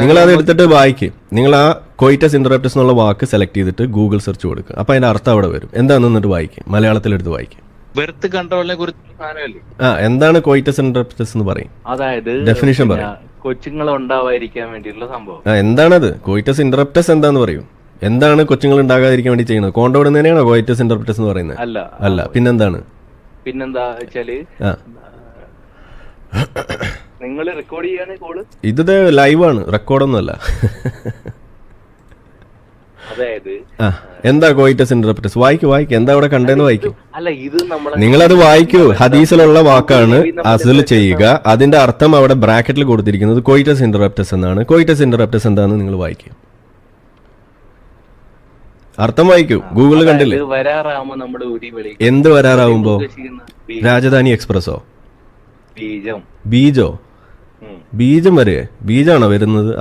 നിങ്ങൾ അത് എടുത്തിട്ട് വായിക്ക്. നിങ്ങൾ ആ കോയിറ്റസ് ഇന്ററപ്റ്റസ് എന്നുള്ള വാക്ക് സെലക്ട് ചെയ്തിട്ട് ഗൂഗിൾ സെർച്ച് കൊടുക്കുക അപ്പൊ അതിന്റെ അർത്ഥം അവിടെ വരും. എന്താണെന്ന് എന്നിട്ട് വായിക്കും. മലയാളത്തിൽ എടുത്ത് വായിക്കും ബെർത്ത് കൺട്രോളിനെ കുറിച്ച് ആ എന്താണ് കോയിറ്റസ് ഇന്റർപ്റ്റസ് എന്ന് പറയും? അതായത് ഡെഫിനിഷൻ പറയും. കൊച്ചുങ്ങൾ ഉണ്ടാവാതിരിക്കാൻ വേണ്ടിയിട്ടുള്ള സംഭവം. ആ എന്താണത്? കോയിറ്റസ് ഇന്റർപ്റ്റസ് എന്താന്ന് പറയും? എന്താണ് കൊച്ചുങ്ങൾ ഉണ്ടാകാതിരിക്കാൻ വേണ്ടി ചെയ്യുന്നത്? കോണ്ടോടുന്നതിനെയാണോ കോയിറ്റസ് ഇന്റർപ്റ്റസ് എന്ന് പറയുന്നത്? അല്ല. അല്ല പിന്നെന്താണ്? പിന്നെന്താ വെച്ചാൽ നിങ്ങൾ റെക്കോർഡ് ചെയ്യാണ് കോൾ ഇത് ലൈവാണ് റെക്കോർഡൊന്നുമല്ല അതായത് എന്താ കോയിറ്റസ് ഇന്റർപ്രറ്റസ് വായിക്കൂ വായിക്കൂ. എന്താ അവിടെ കണ്ടെന്ന് വായിക്കൂ. അല്ല ഇത് നിങ്ങൾ നിങ്ങളത് വായിക്കൂ. ഹദീസിലുള്ള വാക്കാണ് അസിൽ ചെയ്യുക. അതിന്റെ അർത്ഥം അവിടെ ബ്രാക്കറ്റിൽ കൊടുത്തിരിക്കുന്നത് കോയിറ്റസ് ഇന്റർപ്റ്റസ് എന്നാണ്. കോയിറ്റസ് ഇന്റർപ്റ്റസ് എന്താണെന്ന് നിങ്ങൾ വായിക്കൂ. അർത്ഥം വായിക്കൂ. ഗൂഗിളിൽ കണ്ടില്ലേ? എന്ത് വരാറാവുമ്പോ? രാജധാനി എക്സ്പ്രസോ ബീജം? ബീജോ വരെ. ബീജാണോ വരുന്നത്?